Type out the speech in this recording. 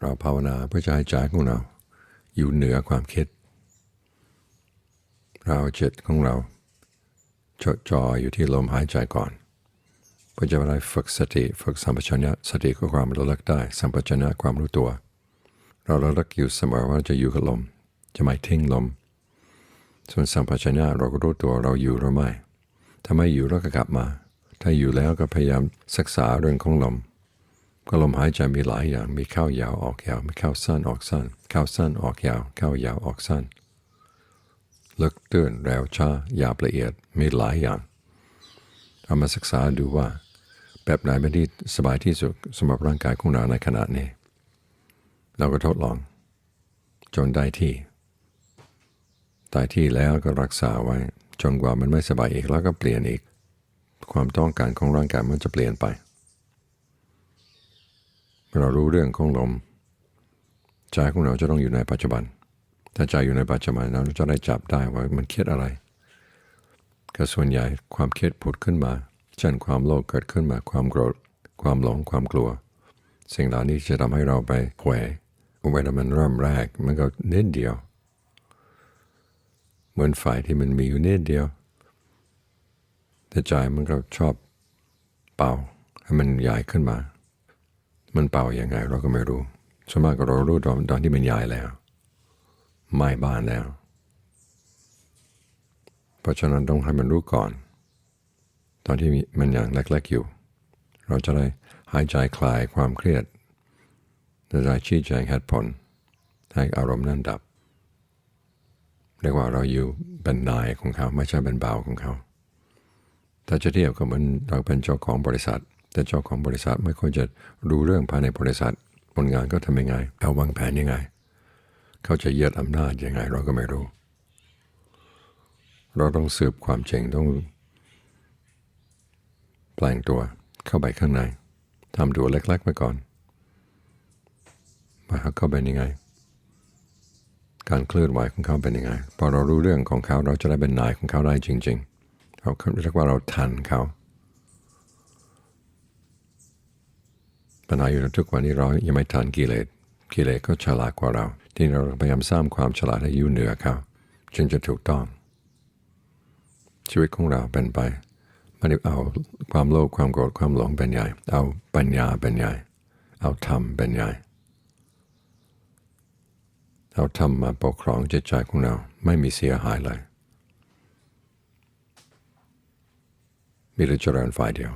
เราภาวนาเพื่อจะให้ใจของเรา อยู่เหนือความคิด เราจิตของเราจดจ่ออยู่ที่ลมหายใจก่อนเพื่อจะได้ฝึกสติฝึกสัมปชัญญะสติคือความระลึกได้ สัมปชัญญะความรู้ตัว เราระลึกอยู่เสมอว่าจะอยู่กับลม จะไม่ทิ้งลม ส่วนสัมปชัญญะเราก็รู้ตัวเราอยู่หรือไม่ถ้าไม่อยู่เราก็กลับมา ถ้าอยู่แล้วก็พยายามศึกษาเรื่องของลม ก็ลมหายใจมีหลายอย่าง มีเข้ายาวออกยาว มีเข้าสั้นออกสั้น เข้าสั้นออกยาว เข้ายาวออกสั้น ลึกตื้นแรงช้าหยาบละเอียด มีหลายอย่าง เอามาศึกษาดูว่า แบบไหนเป็นที่สบายที่สุดสำหรับร่างกายของเราในขณะนี้ เราก็ทดลอง จนได้ที่ได้ที่แล้วก็รักษาไว้ จนกว่ามันไม่สบายอีกแล้วก็เปลี่ยนอีก ความต้องการของร่างกายมันจะเปลี่ยนไป เรารู้เรื่องของลมใจของเราจะต้องอยู่ในปัจจุบัน ถ้าใจอยู่ในปัจจุบันเราจะได้จับได้ว่ามันคิดอะไร ก็ส่วนใหญ่ความคิดผุดขึ้นมา เช่นความโลภเกิดขึ้นมา ความโกรธ ความหลง ความกลัว สิ่งเหล่านี้จะทำให้เราไปแขวเวลามันเริ่มแรกมันก็นิดเดียว เหมือนไฟที่มันมีอยู่นิดเดียว แต่ใจมันก็ชอบเป่าให้มันใหญ่ขึ้นมา มันเป่าอย่างไง เราก็ไม่รู้ส่วนมากก็เรารู้ตอนตอนที่มันใหญ่แล้วไหม้บ้านแล้ว เพราะฉะนั้นต้องให้มันรู้ก่อน ตอนที่มันอย่างเล็กๆอยู่ เราจะได้หายใจคลายความเครียดจะได้ชี้แจงเหตุผล ให้อารมณ์นั้นดับเรียกว่าเราอยู่เป็นนายของเขา ไม่ใช่เป็นบ่าวของเขา ถ้าจะเทียบก็เหมือนเราเป็นเจ้าของบริษัท แต่เจ้าของบริษัทไม่ค่อยจะรู้เรื่องภายในบริษัทผลงานก็ทำยังไงเขาวางแผนยังไง เขาจะยึดอำนาจยังไงเราก็ไม่รู้ เราต้องสืบความจริงต้องแปลงตัวเข้าไปข้างในทำตัวเล็กๆไปก่อนว่าเขาเป็นยังไง การเคลื่อนไหวของเขาเป็นยังไง พอเรารู้เรื่องของเขาเราจะได้เป็นนายของเขาได้จริง ๆ เราเรียกว่าเราทันเขา ปัญหาอยู่ในทุกวันนี้เรายังไม่ทันกิเลสกิเลสก็ฉลาดกว่าเรา ที่เราพยายามสร้างความฉลาดให้อยู่เหนือเขาจึงจะถูกต้อง ชีวิตของเราเป็นไปไม่ได้เอาความโลภความโกรธความหลงเป็นใหญ่ เอาปัญญาเป็นใหญ่ เอาธรรมเป็นใหญ่เอาธรรมมาปกครองจิตใจของเราไม่มีเสียหายเลยมีแต่เจริญฝ่ายเดียว